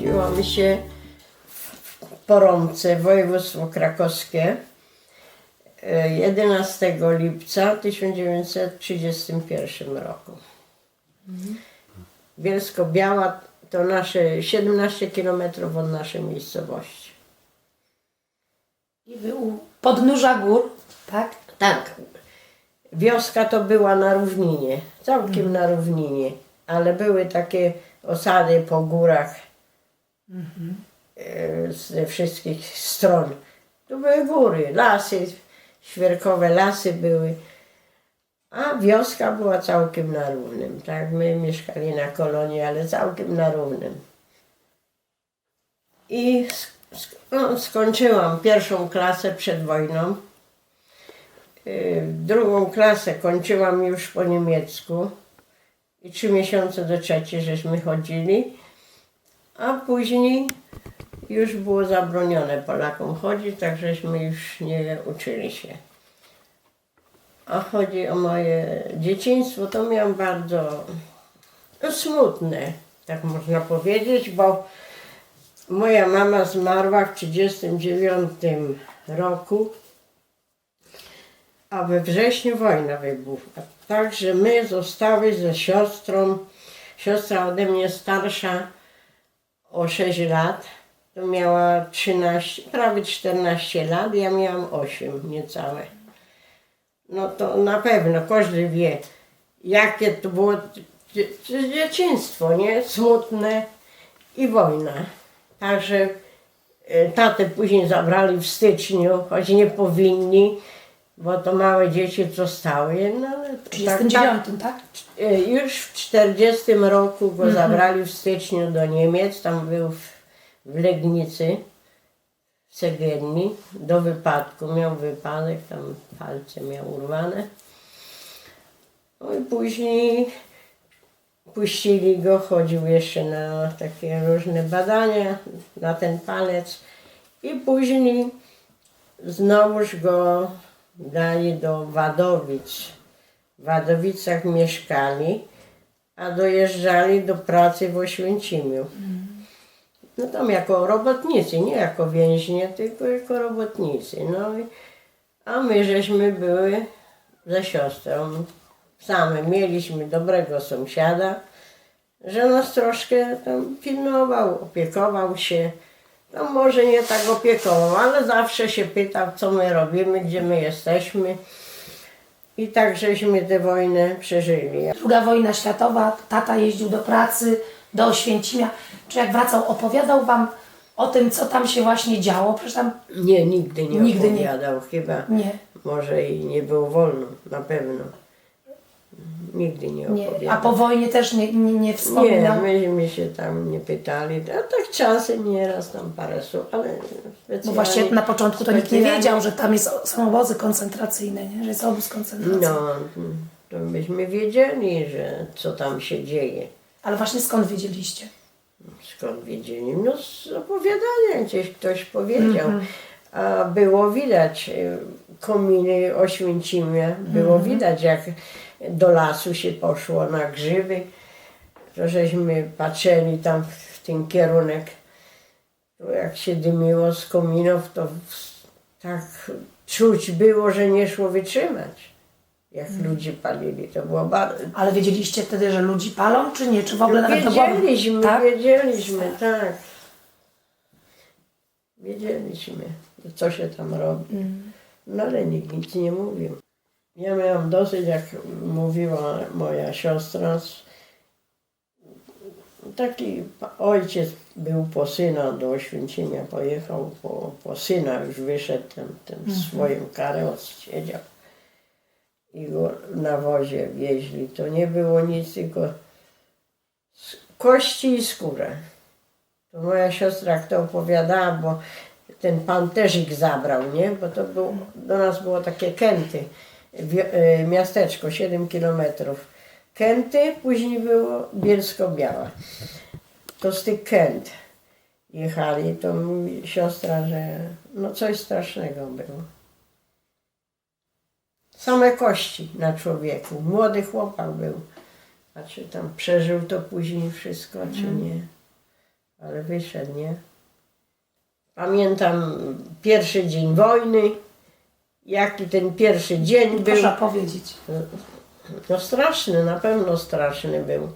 urodziłam się w Porąbce, województwo krakowskie e, 11 lipca 1931 roku. Bielsko-Biała to nasze 17 km od naszej miejscowości. I u podnóża gór, tak? Tak, wioska to była na równinie, całkiem na równinie, ale były takie osady po górach e, ze wszystkich stron. Tu były góry, lasy, świerkowe lasy były, a wioska była całkiem na równym. Tak, my mieszkali na kolonii, ale całkiem na równym. I no, skończyłam pierwszą klasę przed wojną. Y, Drugą klasę kończyłam już po niemiecku i trzy miesiące do trzeciej żeśmy chodzili, a później już było zabronione Polakom chodzić, tak żeśmy już nie uczyli się. A chodzi o moje dzieciństwo, to miałam bardzo smutne, tak można powiedzieć, bo moja mama zmarła w 1939 roku a we wrześniu wojna wybuchła. Także my zostały ze siostrą, siostra ode mnie starsza o 6 lat, to miała 13, prawie 14 lat, ja miałam 8 niecałe. No to na pewno każdy wie, jakie to było dzie- dzie- dzieciństwo, nie? Smutne i wojna. Także e, tatę później zabrali w styczniu, choć nie powinni, bo to małe dzieci zostały. No, ale W tak, 39, tak? E, Już w 40 roku go zabrali w styczniu do Niemiec, tam był w, w Legnicy, w Cegienni, do wypadku. Miał wypadek, tam palce miał urwane. No i później puścili go, chodził jeszcze na takie różne badania na ten palec i później znowuż go dali do Wadowic. W Wadowicach mieszkali, a dojeżdżali do pracy w Oświęcimiu. No tam jako robotnicy, nie jako więźnie, tylko jako robotnicy. No i, a my żeśmy były ze siostrą same. Mieliśmy dobrego sąsiada, że nas troszkę tam pilnował, opiekował się. No może nie tak opiekował, ale zawsze się pytał, co my robimy, gdzie my jesteśmy. I tak żeśmy tę wojnę przeżyli. Druga wojna światowa, tata jeździł do pracy, do Oświęcimia. Czy jak wracał, opowiadał wam o tym, co tam się właśnie działo? Przecież tam Nie, nigdy nie Nigdy nie. opowiadał chyba. nie, Może i nie było wolno, na pewno. Nigdy nie nie. opowiadał. A po wojnie też nie, nie, nie Nie, wspominał? myśmy się tam nie pytali. A tak czasem nieraz tam parę słów, ale specjalnie... Bo właśnie na początku to nikt nie wiedział, że tam jest, są obozy koncentracyjne, nie? że jest obóz koncentracyjny. No, to byśmy wiedzieli, że co tam się dzieje. Ale właśnie skąd wiedzieliście? Skąd wiedzieli? No z opowiadania gdzieś ktoś powiedział. Mhm. A było widać kominy Oświęcimia, było Mhm. widać jak do lasu się poszło na grzyby. To żeśmy patrzyli tam w ten kierunek. To jak się dymiło z kominów, to tak czuć było, że nie szło wytrzymać. Jak ludzie palili, to było bardzo, Ale wiedzieliście wtedy, że ludzi palą, czy nie? Czy w ogóle nawet do głowy? Wiedzieliśmy, Tak? wiedzieliśmy, tak. Wiedzieliśmy, co się tam robi. Mm. No ale nikt nic nie mówił. Ja miałam dosyć, jak mówiła moja siostra, taki ojciec był po syna do Oświęcimia, pojechał po, po syna, już wyszedł ten, ten swoją karę, odsiedział. I go na wozie wieźli. To nie było nic, tylko kości i skórę. To moja siostra to opowiadała, bo ten pan też ich zabrał, nie? Bo to był, do nas było takie Kęty, e, miasteczko, 7 kilometrów. Kęty, później było Bielsko-Biała. To z tych Kęt jechali, to mówi siostra, że no coś strasznego było. Same kości na człowieku. Młody chłopak był. A czy tam przeżył to później wszystko, czy nie. ale wyszedł, nie? Pamiętam pierwszy dzień wojny, jaki ten pierwszy dzień był. Proszę powiedzieć. No straszny, na pewno straszny był.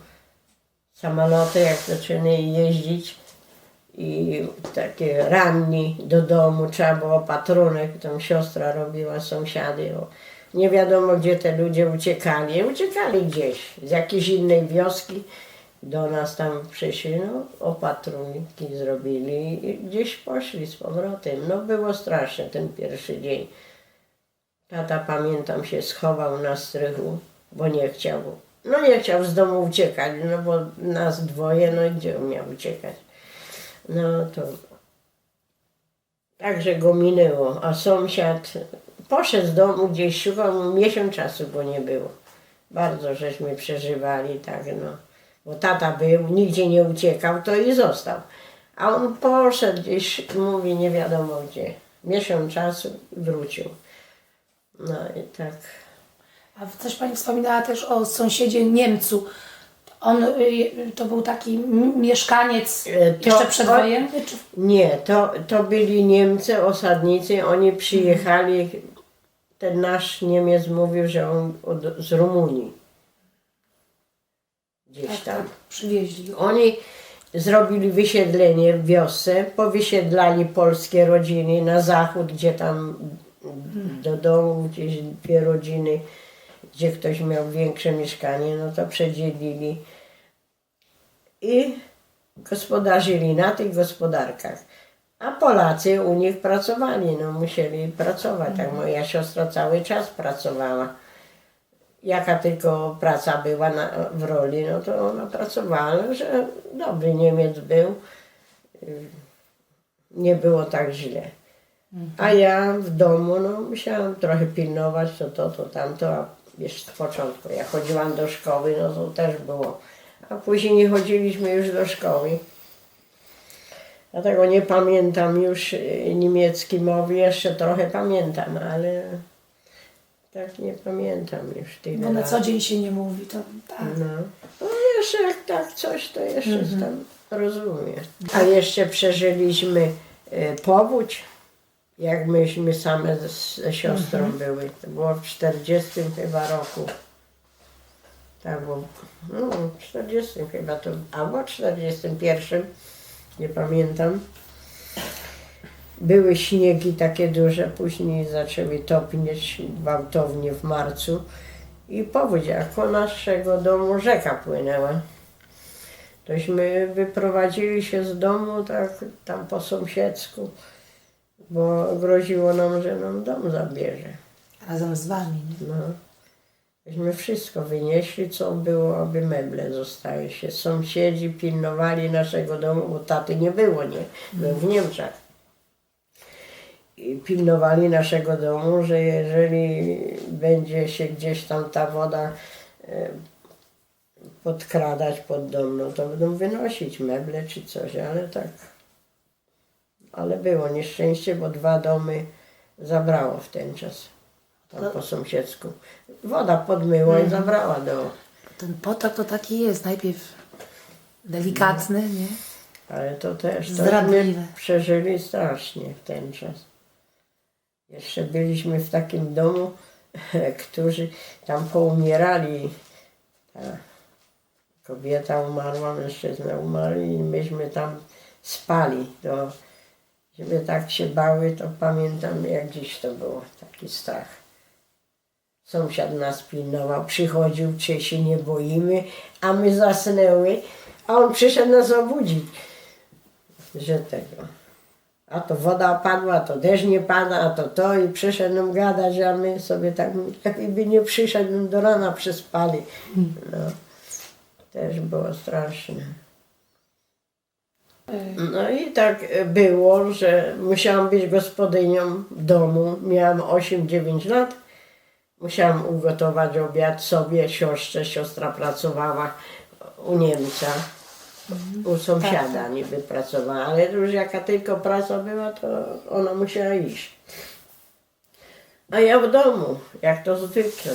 Samoloty jak zaczynały jeździć i takie ranni do domu, trzeba było patrunek, tam siostra robiła, sąsiady. Nie wiadomo gdzie te ludzie uciekali. Uciekali gdzieś z jakiejś innej wioski. Do nas tam przyszli, no opatrunki zrobili i gdzieś poszli z powrotem. No było straszne ten pierwszy dzień. Tata pamiętam się schował na strychu, bo nie chciał. No nie chciał z domu uciekać, no bo nas dwoje, no gdzie on miał uciekać? No to także go minęło, a sąsiad poszedł z domu gdzieś, szukał miesiąc czasu, bo nie było. Bardzo żeśmy przeżywali, tak no. Bo tata był, nigdzie nie uciekał, to i został. A on poszedł gdzieś, mówi nie wiadomo gdzie. Miesiąc czasu wrócił. No i tak. A coś Pani wspominała też o sąsiedzie Niemcu. On y, to był taki mieszkaniec E, to- jeszcze przedwojenny? Czy... Nie, to, to byli Niemcy, osadnicy, oni przyjechali, ten nasz Niemiec mówił, że on od, z Rumunii. Gdzieś Tak, tam. tak, przywieźli. Oni zrobili wysiedlenie w wiosce, powysiedlali polskie rodziny na zachód, gdzie tam do domu gdzieś dwie rodziny, gdzie ktoś miał większe mieszkanie, no to przedzielili i gospodarzyli na tych gospodarkach. A Polacy u nich pracowali, no musieli pracować. Tak moja siostra cały czas pracowała. Jaka tylko praca była na, w roli, no to ona pracowała, no, że dobry Niemiec był. Nie było tak źle. A ja w domu, no musiałam trochę pilnować to, to, to, tamto, a jeszcze w początku, jak chodziłam do szkoły, no to też było. A później nie chodziliśmy już do szkoły. Dlatego nie pamiętam już y, niemieckiej mowy, jeszcze trochę pamiętam, ale tak nie pamiętam już tyle Bo na lat. co dzień się nie mówi, to tak. No. no jeszcze jak tak coś, to jeszcze tam rozumiem. A jeszcze przeżyliśmy e, powódź, jak myśmy same z, ze siostrą były. To było w 40 chyba roku. Tak, bo no, w 40 chyba to, albo w 41, nie pamiętam. Były śniegi takie duże, później zaczęły topnieć gwałtownie w marcu. I powódź, jak po naszego domu rzeka płynęła. Tośmy wyprowadzili się z domu tak tam po sąsiedzku, bo groziło nam, że nam dom zabierze. Razem z Wami. Nie? No. Myśmy wszystko wynieśli, co było, aby meble zostały się. Sąsiedzi pilnowali naszego domu, bo taty nie było, nie? Był w Niemczech. I pilnowali naszego domu, że jeżeli będzie się gdzieś tam ta woda e, podkradać pod dom, no to będą wynosić meble czy coś, ale tak. Ale było nieszczęście, bo dwa domy zabrało w ten czas. Tam po sąsiedzku. Woda podmyła i zabrała do. Ten potok to taki jest. Najpierw delikatny, nie? Ale to też to Zdradliwe. przeżyli strasznie w ten czas. Jeszcze byliśmy w takim domu, którzy tam poumierali. Ta kobieta umarła, mężczyzna umarł i myśmy tam spali. To, żeby tak się bały, to pamiętam jak dziś to było, taki strach. Sąsiad nas pilnował, przychodził, czy się nie boimy, a my zasnęły, a on przyszedł nas obudzić że tego. A to woda padła, to deszcz nie pada, a to to i przyszedł nam gadać, a my sobie tak lepiej by nie przyszedł, do rana przespali. No. Też było straszne. No i tak było, że musiałam być gospodynią w domu. Miałam 8-9 lat. Musiałam ugotować obiad sobie, siostrze. Siostra pracowała u Niemca u sąsiada niby pracowała, ale już jaka tylko praca była, to ona musiała iść. A ja w domu, jak to zwykle.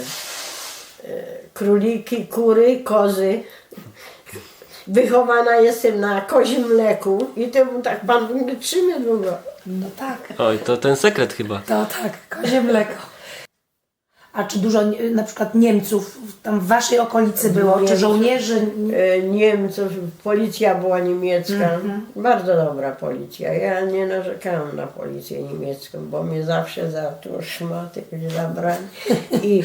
E, Króliki, kury, kozy. wychowana jestem na kozim mleku i temu tak pan wytrzyma długo. No tak. Oj, to ten sekret chyba. To tak, kozie mleko. A czy dużo na przykład Niemców tam w waszej okolicy było? Czy Niemców. żołnierzy? E, Niemców, policja była niemiecka, bardzo dobra policja. Ja nie narzekałam na policję niemiecką, bo mnie zawsze za to szmaty zabrali i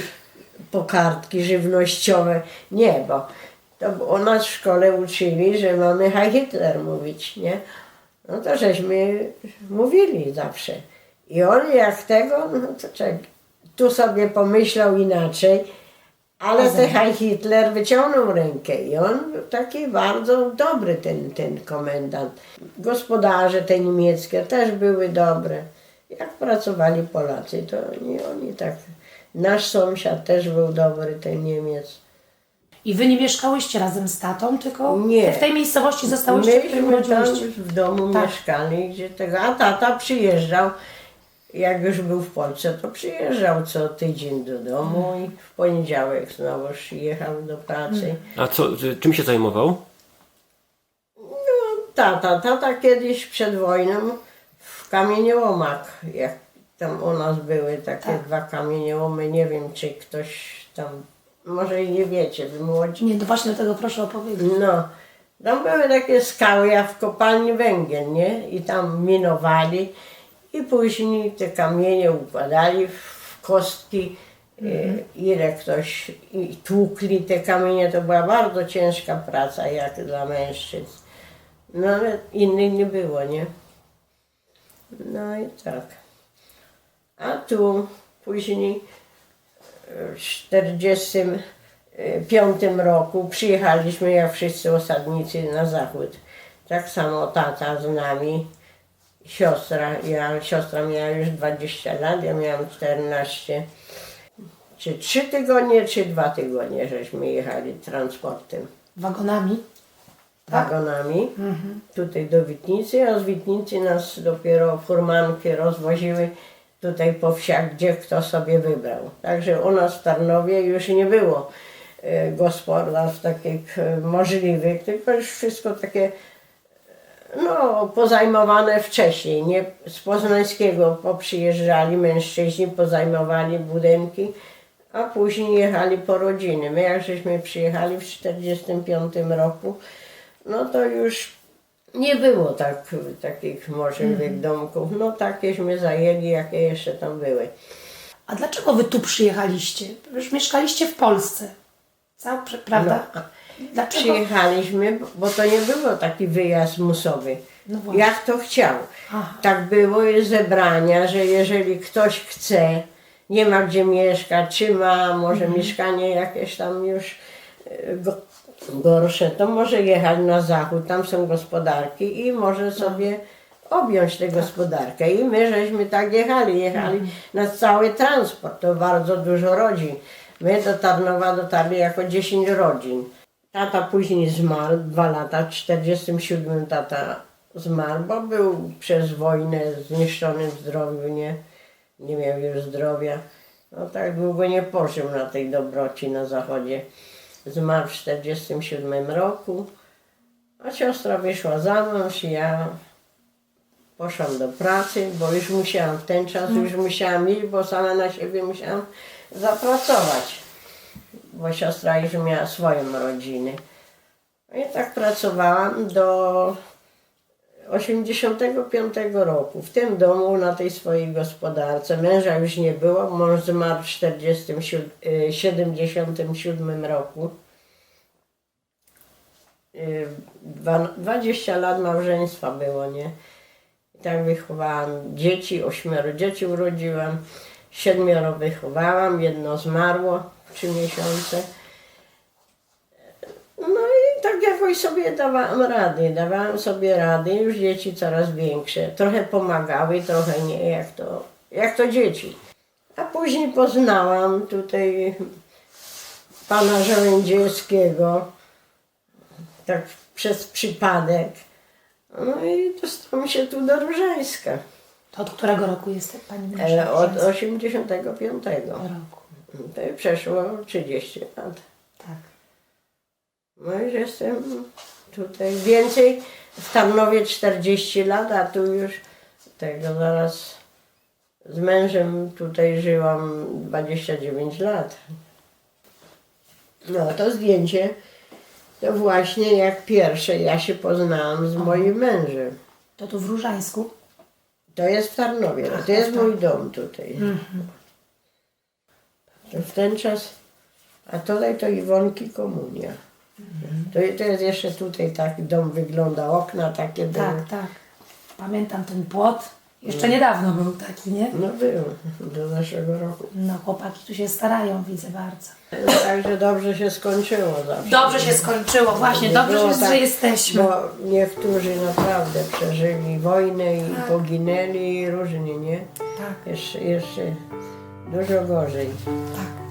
po kartki żywnościowe. Nie, bo to o nas w szkole uczyli, że mamy Heil Hitler mówić, nie? No to żeśmy mówili zawsze. I on jak tego, no to czek, tu sobie pomyślał inaczej, ale ten Heil Hitler wyciągnął rękę i on był taki bardzo dobry ten, ten komendant. Gospodarze te niemieckie też były dobre. Jak pracowali Polacy, to nie oni tak. Nasz sąsiad też był dobry, ten Niemiec. I wy nie mieszkałyście razem z tatą, tylko Nie. w tej miejscowości zostałyście, w Myśmy tam w domu Tak. mieszkali, gdzie tego, a tata przyjeżdżał, jak już był w Polsce, to przyjeżdżał co tydzień do domu i w poniedziałek znowu jechał do pracy. A co, czym się zajmował? Tata, tata kiedyś przed wojną w kamieniołomach, jak tam u nas były takie Tak. dwa kamieniołomy, nie wiem czy ktoś tam, może i nie wiecie, wy młodzi. Nie, to właśnie do tego proszę opowiedzieć. No, tam były takie skały, a w kopalni węgiel, nie? I tam minowali i później te kamienie układali w kostki. Mhm. E, Ile ktoś i tłukli te kamienie, to była bardzo ciężka praca, jak dla mężczyzn. No ale innych nie było, nie? No i tak. A tu później w 1945 roku przyjechaliśmy jak wszyscy osadnicy na zachód. Tak samo tata z nami, siostra, ja, siostra miała już 20 lat, ja miałam 14. Czy trzy tygodnie, czy dwa tygodnie, żeśmy jechali transportem, Wagonami? Tak? wagonami, tutaj do Witnicy, a z Witnicy nas dopiero furmanki rozwoziły tutaj po wsiach, gdzie kto sobie wybrał. Także u nas w Tarnowie już nie było e, gospodarstw takich e, możliwych, tylko już wszystko takie no, pozajmowane wcześniej, nie? Z Poznańskiego poprzyjeżdżali mężczyźni, pozajmowali budynki, a później jechali po rodziny. My jak żeśmy przyjechali w 1945 roku, no to już nie było tak, takich możliwych domków. No takieśmy zajęli, jakie jeszcze tam były. A dlaczego wy tu przyjechaliście? Już mieszkaliście w Polsce. Prawda? No, Dlaczego? Przyjechaliśmy, bo to nie było taki wyjazd musowy. No właśnie. Jak to chciał. Aha. Tak były zebrania, że jeżeli ktoś chce, nie ma gdzie mieszkać, czy ma może Mhm. mieszkanie jakieś tam już e, go, gorsze, to może jechać na zachód, tam są gospodarki i może sobie objąć tę gospodarkę. I my żeśmy tak jechali, jechali na cały transport, to bardzo dużo rodzin. My do Tarnowa dotarli jako 10 rodzin. Tata później zmarł, dwa lata, w 47 tata zmarł, bo był przez wojnę zniszczony w zdrowiu, nie, nie miał już zdrowia. No tak długo nie pożył na tej dobroci na zachodzie. Zmarł w 47 roku, a siostra wyszła za mąż i ja poszłam do pracy, bo już musiałam w ten czas, już musiałam iść, bo sama na siebie musiałam zapracować bo siostra już miała swoją rodzinę. No I tak pracowałam do 85 roku w tym domu, na tej swojej gospodarce. Męża już nie było, mąż zmarł w 47, y, 77 roku. Y, dwa- 20 lat małżeństwa było, nie? I tak wychowałam dzieci, ośmioro dzieci urodziłam, siedmioro wychowałam, jedno zmarło trzy miesiące. No i tak jakoś sobie dawałam rady, dawałam sobie rady, już dzieci coraz większe. Trochę pomagały, trochę nie, jak to, jak to dzieci. A później poznałam tutaj pana Żołędzierskiego, tak przez przypadek. No i dostałam się tu do Różańska. To od którego roku jest pani E, męża? od 85. roku. To przeszło 30 lat. Tak. No już jestem tutaj więcej. W Tarnowie 40 lat, a tu już tego zaraz z mężem tutaj żyłam 29 lat. No to zdjęcie to właśnie jak pierwsze ja się poznałam z moim mężem. To tu w Różańsku. To jest w Tarnowie, to jest mój dom tutaj. To w ten czas, a tutaj to Iwonki Komunia. To, to jest jeszcze tutaj tak dom wygląda, okna takie były. Tak, tak. Pamiętam ten płot. Jeszcze niedawno był taki, nie? No był, do naszego roku. No chłopaki tu się starają, widzę bardzo. Także dobrze się skończyło zawsze. Dobrze się skończyło, właśnie. Nie Dobrze, tak, że jesteśmy. Bo niektórzy naprawdę przeżyli wojnę i poginęli różnie, nie? Tak, Jeszcze, jeszcze dużo gorzej. tak.